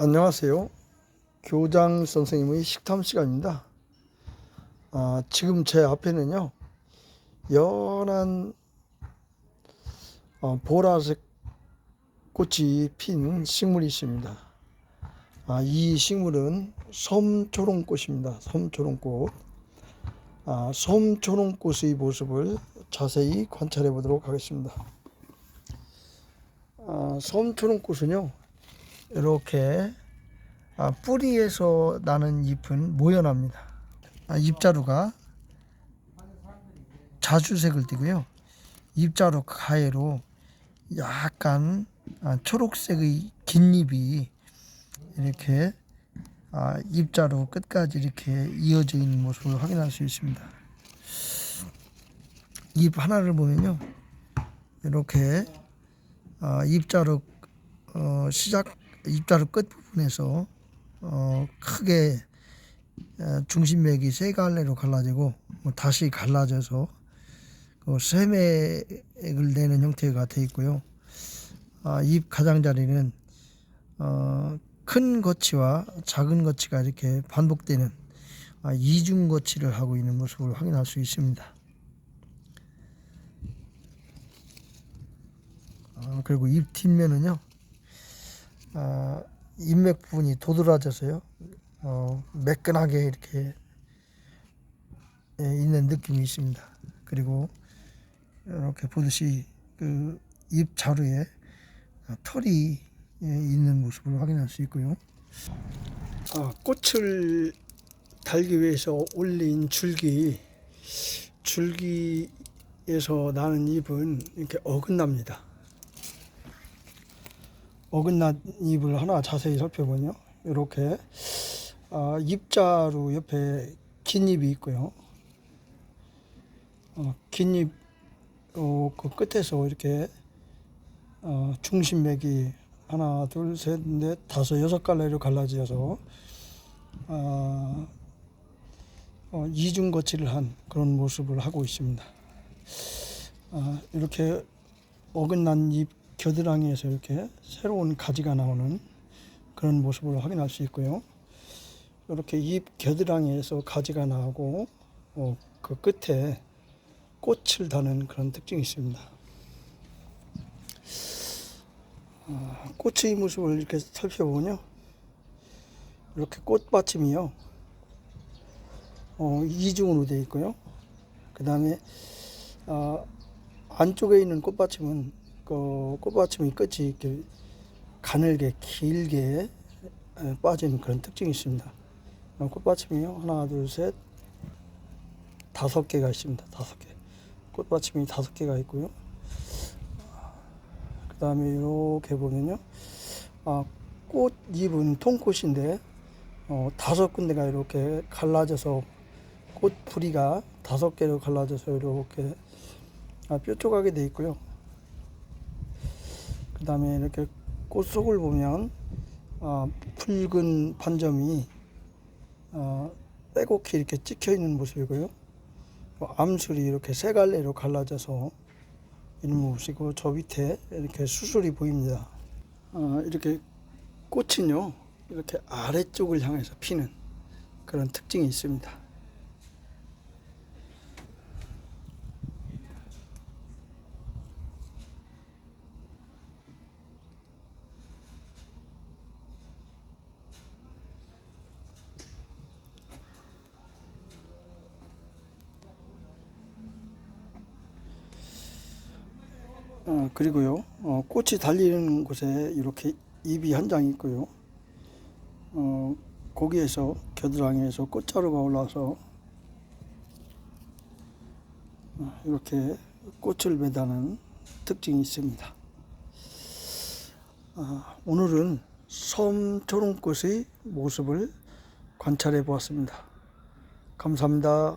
안녕하세요. 교장 선생님의 식탐 시간입니다. 아, 지금 제 앞에는요, 연한 어, 보라색 꽃이 핀 식물이 있습니다. 아, 이 식물은 섬초롱꽃입니다. 섬초롱꽃. 아, 섬초롱꽃의 모습을 자세히 관찰해 보도록 하겠습니다. 아, 섬초롱꽃은요, 이렇게 아, 뿌리에서 나는 잎은 모연합니다. 아, 잎자루가 자주색을 띠고요. 잎자루 가해로 약간 아, 초록색의 긴 잎이 이렇게 아, 잎자루 끝까지 이렇게 이어져 있는 모습을 확인할 수 있습니다. 잎 하나를 보면요, 이렇게 아, 잎자루 어, 시작 잎자루 끝 부분에서 어, 크게 어, 중심맥이 세 갈래로 갈라지고 뭐 다시 갈라져서 그 쇠맥을 내는 형태가 되어 있고요. 아, 잎 가장자리는 어, 큰 거치와 작은 거치가 이렇게 반복되는 아, 이중 거치를 하고 있는 모습을 확인할 수 있습니다. 아, 그리고 잎 뒷면은요. 아, 인맥 부분이 도드라져서요. 어, 매끈하게 이렇게 예, 있는 느낌이 있습니다. 그리고 이렇게 보듯이 그잎 자루에 털이 예, 있는 모습을 확인할 수 있고요. 아, 꽃을 달기 위해서 올린 줄기, 줄기에서 나는 잎은 이렇게 어긋납니다. 어긋난 잎을 하나 자세히 살펴보면요. 이렇게 아, 잎자루 옆에 긴 잎이 있고요. 어, 긴 잎, 어, 그 끝에서 이렇게 어, 중심맥이 하나, 둘, 셋, 넷, 다섯, 여섯 갈래로 갈라져서 어, 어, 이중 거치를 한 그런 모습을 하고 있습니다. 아, 이렇게 어긋난 잎 겨드랑이에서 이렇게 새로운 가지가 나오는 그런 모습을 확인할 수 있고요. 이렇게 잎 겨드랑이에서 가지가 나오고 어, 그 끝에 꽃을 다는 그런 특징이 있습니다. 아, 꽃의 모습을 이렇게 살펴보면요. 이렇게 꽃받침이요. 어, 이중으로 되어 있고요. 그 다음에 아, 안쪽에 있는 꽃받침은 그 꽃받침이 끝이 이렇게 가늘게 길게 에, 빠진 그런 특징이 있습니다. 어, 꽃받침이요. 하나, 둘, 셋, 다섯 개가 있습니다. 다섯 개. 꽃받침이 다섯 개가 있고요. 그 다음에 이렇게 보면요. 아, 꽃 잎은 통꽃인데 어, 다섯 군데가 이렇게 갈라져서 꽃 부리가 다섯 개로 갈라져서 이렇게 아, 뾰족하게 돼 있고요. 그 다음에 이렇게 꽃 속을 보면 아, 붉은 반점이 아, 빼곡히 이렇게 찍혀 있는 모습이고요. 뭐 암술이 이렇게 세 갈래로 갈라져서 있는 모습이고 저 밑에 이렇게 수술이 보입니다. 아, 이렇게 꽃은요 이렇게 아래쪽을 향해서 피는 그런 특징이 있습니다. 어, 그리고요, 어, 꽃이 달리는 곳에 이렇게 잎이 한 장 있고요. 어, 거기에서 겨드랑이에서 꽃자루가 올라와서 어, 이렇게 꽃을 매다는 특징이 있습니다. 아, 오늘은 섬 초롱꽃의 모습을 관찰해 보았습니다. 감사합니다.